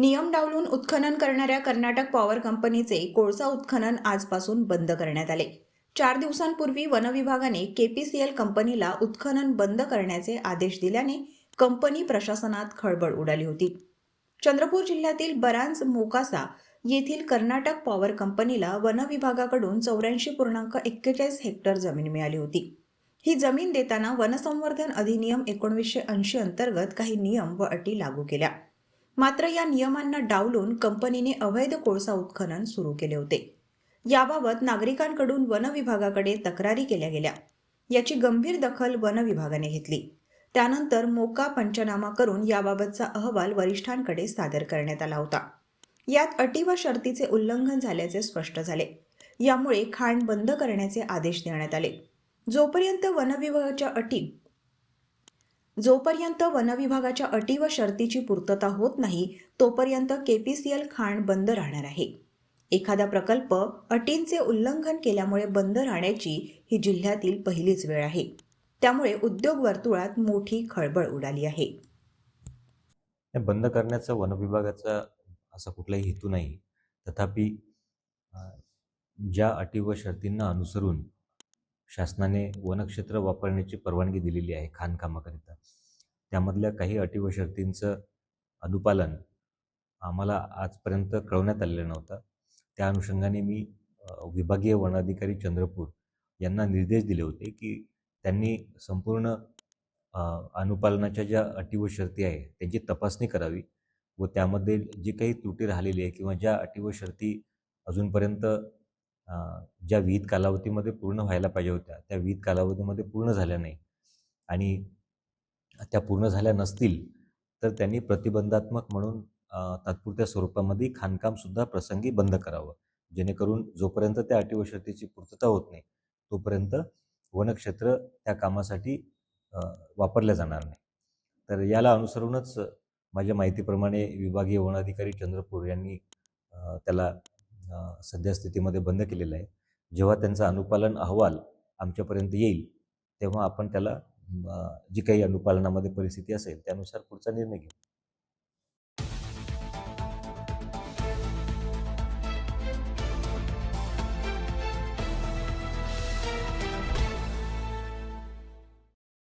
नियम डावलून उत्खनन करणाऱ्या कर्नाटक पॉवर कंपनीचे कोळसा उत्खनन आजपासून बंद करण्यात आले. चार दिवसांपूर्वी वनविभागाने केपीसीएल कंपनीला उत्खनन बंद करण्याचे आदेश दिल्याने कंपनी प्रशासनात खळबळ उडाली होती. चंद्रपूर जिल्ह्यातील बरांज मोकासा येथील कर्नाटक पॉवर कंपनीला वनविभागाकडून चौऱ्याऐंशी पूर्णांक एक्केचाळीस हेक्टर जमीन मिळाली होती. ही जमीन देताना वनसंवर्धन अधिनियम एकोणीसशे ऐंशी अंतर्गत काही नियम व अटी लागू केल्या. मात्र या नियमांना डावलून कंपनीने अवैध कोळसा उत्खनन सुरू केले होते. याबाबत नागरिकांकडून वन विभागाकडे तक्रारी केल्या गेल्या. याची गंभीर दखल वन विभागाने घेतली. त्यानंतर मोका पंचनामा करून याबाबतचा अहवाल वरिष्ठांकडे सादर करण्यात आला होता. यात अटी व शर्तीचे उल्लंघन झाल्याचे स्पष्ट झाले. यामुळे खाण बंद करण्याचे आदेश देण्यात आले. जोपर्यंत वनविभागाच्या अटी जोपर्यंत वनविभागाच्या अटी व शर्तीची पूर्तता होत नाही तोपर्यंत केपीसीएल खाण बंद राहणार आहे. एखादा प्रकल्प अटींचे उल्लंघन केल्यामुळे बंद राहण्याची ही जिल्ह्यातील पहिलीच वेळ आहे. त्यामुळे उद्योग वर्तुळात मोठी खळबळ उडाली आहे. बंद करण्याचा वनविभागाचा असा कुठलाही हेतू नाही. तथापि ज्या अटी व शर्तींना अनुसरून शासनाने वनक्षेत्र वापरण्याची परवानगी दिलेली आहे खाणकामाकरिता. त्यामधल्या काही अटी व शर्तींचं अनुपालन आम्हाला आजपर्यंत कळवण्यात आलेलं नव्हतं. त्या अनुषंगाने मी विभागीय वनाधिकारी चंद्रपूर यांना निर्देश दिले होते की त्यांनी संपूर्ण अनुपालनाच्या ज्या अटी व शर्ती आहे त्यांची तपासणी करावी व त्यामध्ये जी काही त्रुटी राहिलेली आहे किंवा ज्या अटी व शर्ती अजूनपर्यंत ज्या विहित कालावधीमध्ये पूर्ण व्हायला पाहिजे होत्या त्या विहित कालावधीमध्ये पूर्ण झाल्या नाही आणि त्या पूर्ण झाल्या नसतील तर त्यांनी प्रतिबंधात्मक म्हणून तात्पुरत्या स्वरूपामध्ये खाणकामसुद्धा प्रसंगी बंद करावं. जेणेकरून जोपर्यंत त्या अटी शर्तीची पूर्तता होत नाही तोपर्यंत वनक्षेत्र त्या कामासाठी वापरल्या जाणार नाही. तर याला अनुसरूनच माझ्या माहितीप्रमाणे विभागीय वनाधिकारी चंद्रपूर यांनी त्याला सद्यस्थितीमध्ये सध्या स्थितीमध्ये बंद केलेलं आहे. जेव्हा त्यांचा अनुपालन अहवाल आमच्यापर्यंत येईल तेव्हा आपण त्याला जी काही अनुपालनामध्ये परिस्थिती असेल त्यानुसार पुढचा निर्णय घेऊ.